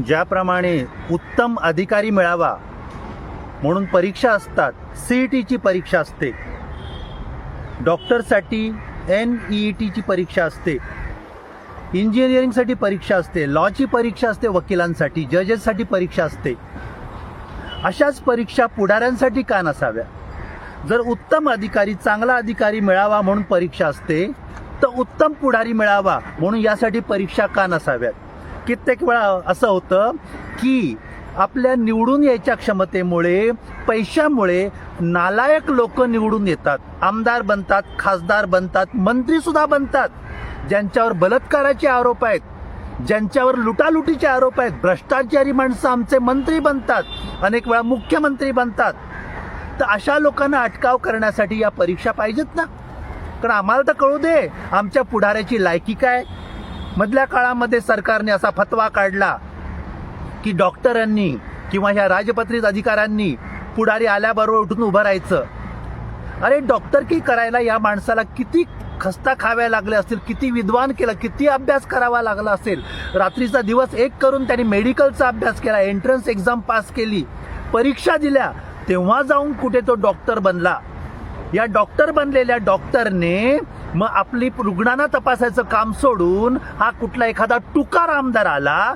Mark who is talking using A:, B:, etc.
A: ज्याप्रमाणे उत्तम अधिकारी मिळावा म्हणून परीक्षा असतात सी ई टीची परीक्षा असते. डॉक्टरसाठी एन ई टीची परीक्षा असते. इंजिनिअरिंगसाठी परीक्षा असते. लॉची परीक्षा असते वकिलांसाठी जजेससाठी परीक्षा असते. अशाच परीक्षा पुढाऱ्यांसाठी का नसाव्या? जर उत्तम अधिकारी चांगला अधिकारी मिळावा म्हणून परीक्षा असते तर उत्तम पुढारी मिळावा म्हणून यासाठी परीक्षा का नसाव्यात? कित्येक वेळा असं होतं की आपल्या निवडून यायच्या क्षमतेमुळे पैशामुळे नालायक लोक निवडून येतात. आमदार बनतात खासदार बनतात मंत्री सुद्धा बनतात. ज्यांच्यावर बलात्काराचे आरोप आहेत ज्यांच्यावर लुटालुटीचे आरोप आहेत भ्रष्टाचारी माणसं आमचे मंत्री बनतात अनेक वेळा मुख्यमंत्री बनतात. तर अशा लोकांना अटकाव करण्यासाठी या परीक्षा पाहिजेत ना? कारण आम्हाला तर कळू दे आमच्या पुढाऱ्याची लायकी काय मधल्या काळामध्ये सरकारने असा फतवा काढला की डॉक्टरांनी किंवा ह्या राजपत्रित अधिकाऱ्यांनी पुढारी आल्याबरोबर उठून उभं राहायचं. अरे डॉक्टर की करायला या माणसाला किती खस्ता खाव्या लागल्या असतील किती विद्वान केलं किती अभ्यास करावा लागला असेल. रात्रीचा दिवस एक करून त्यांनी मेडिकलचा अभ्यास केला एंट्रन्स एक्झाम पास केली परीक्षा दिल्या तेव्हा जाऊन कुठे तो डॉक्टर बनला. या डॉक्टर बनलेल्या डॉक्टरने मग आपली रुग्णांना तपासायचं काम सोडून हा कुठला एखादा टुकार आमदार आला